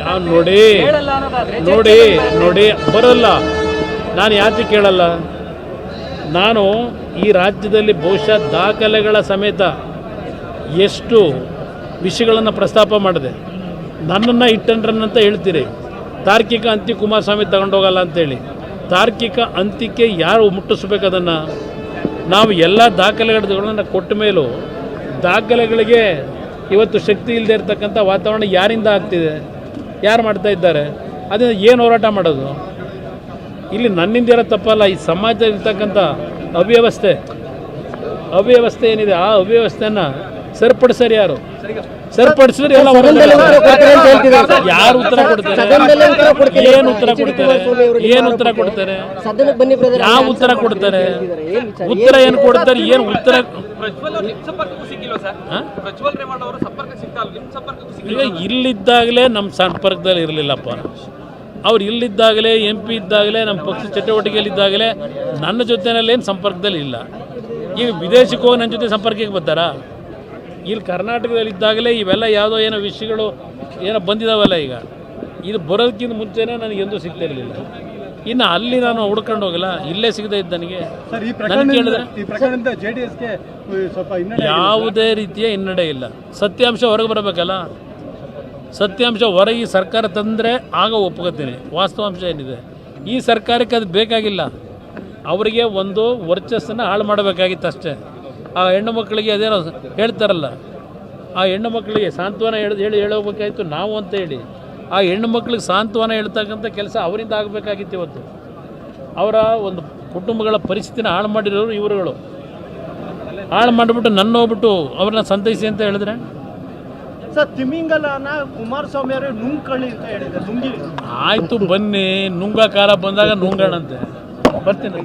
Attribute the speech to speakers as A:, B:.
A: ಯಾವ ನೋಡಿ? ನೋಡಿ ನೋಡಿ ಬರಲ್ಲ. ನಾನು ಯಾಕೆ ಕೇಳಲ್ಲ. ನಾನು ಈ ರಾಜ್ಯದಲ್ಲಿ ಬಹುಶಃ ದಾಖಲೆಗಳ ಸಮೇತ ಎಷ್ಟು ವಿಷಯಗಳನ್ನು ಪ್ರಸ್ತಾಪ ಮಾಡಿದೆ. ನನ್ನನ್ನು ಇಟ್ಟನ್ರನ್ನಂತ ಹೇಳ್ತೀರಿ. ತಾರ್ಕಿಕ ಅಂತ್ಯ ಕುಮಾರಸ್ವಾಮಿ ತಗೊಂಡೋಗಲ್ಲ ಅಂತೇಳಿ. ತಾರ್ಕಿಕ ಅಂತ್ಯಕ್ಕೆ ಯಾರು ಮುಟ್ಟಿಸ್ಬೇಕು ಅದನ್ನು? ನಾವು ಎಲ್ಲ ದಾಖಲೆಗಳನ್ನು ಕೊಟ್ಟ ಮೇಲೂ ದಾಖಲೆಗಳಿಗೆ ಇವತ್ತು ಶಕ್ತಿ ಇಲ್ಲದೆ ಇರತಕ್ಕಂಥ ವಾತಾವರಣ ಯಾರಿಂದ ಆಗ್ತಿದೆ? ಯಾರು ಮಾಡ್ತಾ ಇದ್ದಾರೆ? ಅದನ್ನು ಏನು ಹೋರಾಟ ಮಾಡೋದು? ಇಲ್ಲಿ ನನ್ನಿಂದ ಇರೋ ತಪ್ಪಲ್ಲ, ಈ ಸಮಾಜದಲ್ಲಿ ಇರ್ತಕ್ಕಂಥ ಅವ್ಯವಸ್ಥೆ. ಅವ್ಯವಸ್ಥೆ ಏನಿದೆ? ಆ ಅವ್ಯವಸ್ಥೆಯನ್ನು ಸರಿಪಡಿಸೋರು ಯಾರು? ಸರಿಪಡಿಸಿದ್ರೆ ಎಲ್ಲ ಯಾರು ಉತ್ತರ ಕೊಡ್ತಾರೆ? ಏನು ಉತ್ತರ ಕೊಡ್ತಾರೆ? ಏನು ಉತ್ತರ ಕೊಡ್ತಾರೆ.
B: ಸದನಕ್ಕೆ ಬನ್ನಿ ಬ್ರದರ್
A: ಯಾವ ಉತ್ತರ ಕೊಡ್ತಾರೆ? ಉತ್ತರ ಏನು ಕೊಡ್ತಾರೆ? ಏನು ಉತ್ತರ?
C: ಪ್ರಜ್ವಲ್ ಅವ್ರು ನಿಮ್ ಸಿಕ್ಕಿಲ್ವಾ ಸರ್? ಪ್ರಜ್ವಲ್ ರೇವಣ್ಣ ಅವರು ಸಂಪರ್ಕ ಸಿಗ್ತಾ ನಿಮ್ ಸಿಕ್ಕಿಲ್ಲ
A: ಈಗ ಇಲ್ಲಿದ್ದಾಗಲೇ ನಮ್ಮ ಸಂಪರ್ಕದಲ್ಲಿ ಇರಲಿಲ್ಲಪ್ಪ. ಅವ್ರು ಇಲ್ಲಿದ್ದಾಗಲೇ ಎಂ ಪಿ ಇದ್ದಾಗಲೇ ನಮ್ಮ ಪಕ್ಷ ಚಟುವಟಿಕೆಯಲ್ಲಿದ್ದಾಗಲೇ ನನ್ನ ಜೊತೆನಲ್ಲೇನು ಸಂಪರ್ಕದಲ್ಲಿ ಇಲ್ಲ. ಈಗ ವಿದೇಶಕ್ಕೆ ಹೋಗಿ ನನ್ನ ಜೊತೆ ಸಂಪರ್ಕಕ್ಕೆ ಬರ್ತಾರಾ? ಇಲ್ಲಿ ಕರ್ನಾಟಕದಲ್ಲಿ ಇದ್ದಾಗಲೇ ಇವೆಲ್ಲ ಯಾವುದೋ ಏನೋ ವಿಷಯಗಳು ಏನೋ ಬಂದಿದಾವಲ್ಲ ಈಗ. ಇದು ಬರೋದಕ್ಕಿಂತ ಮುಂಚೆನೇ ನನಗೆ ಎಂದೂ ಸಿಗ್ತಿರಲಿಲ್ಲ ಇನ್ನು ಅಲ್ಲಿ ನಾನು ಹುಡ್ಕೊಂಡು ಹೋಗಲ್ಲ. ಇಲ್ಲೇ ಸಿಗದೆ ಇದ್ದ ನನಗೆ. ಯಾವುದೇ ರೀತಿಯ ಹಿನ್ನಡೆ ಇಲ್ಲ. ಸತ್ಯಾಂಶ ಹೊರಗೆ ಬರಬೇಕಲ್ಲ? ಸತ್ಯಾಂಶ ಹೊರಗೆ ಸರ್ಕಾರ ತಂದರೆ ಆಗ ಒಪ್ಕೋತೀನಿ. ವಾಸ್ತವಾಂಶ ಏನಿದೆ? ಈ ಸರ್ಕಾರಕ್ಕೆ ಅದು ಬೇಕಾಗಿಲ್ಲ. ಅವರಿಗೆ ಒಂದು ವರ್ಚಸ್ಸನ್ನು ಹಾಳು ಮಾಡಬೇಕಾಗಿತ್ತು ಅಷ್ಟೇ ಆ ಹೆಣ್ಣು ಮಕ್ಕಳಿಗೆ ಅದೇನೋ ಹೇಳ್ತಾರಲ್ಲ ಆ ಹೆಣ್ಣು ಮಕ್ಕಳಿಗೆ ಸಾಂತ್ವನ ಹೇಳಿ ಹೇಳಿ ಹೇಳಬೇಕಾಗಿತ್ತು ನಾವು ಅಂತ ಹೇಳಿ ಆ ಹೆಣ್ಣು ಮಕ್ಕಳಿಗೆ ಸಾಂತ್ವನ ಹೇಳ್ತಕ್ಕಂಥ ಕೆಲಸ ಅವರಿಂದ ಆಗಬೇಕಾಗಿತ್ತು ಇವತ್ತು. ಅವರ ಒಂದು ಕುಟುಂಬಗಳ ಪರಿಸ್ಥಿತಿನ ಹಾಳು ಮಾಡಿರೋರು ಇವರುಗಳು. ಹಾಳು ಮಾಡಿಬಿಟ್ಟು ನನ್ನ ಹೋಗ್ಬಿಟ್ಟು ಅವ್ರನ್ನ ಸಂತೈಸಿ ಅಂತ ಹೇಳಿದ್ರೆ?
D: ಸರ್ ತಿಮಿಂಗಲನ ಕುಮಾರಸ್ವಾಮಿ ಅವರು ನುಂಗ್ಕಳ್ಳಿ ಅಂತ ಹೇಳಿದ್ದಾರೆ ನುಂಗಿ
A: ಆಯಿತು ಬನ್ನಿ ನುಂಗ ಕಾಲ ಬಂದಾಗ ನುಂಗಣಂತೆ. ಬರ್ತೀನಿ.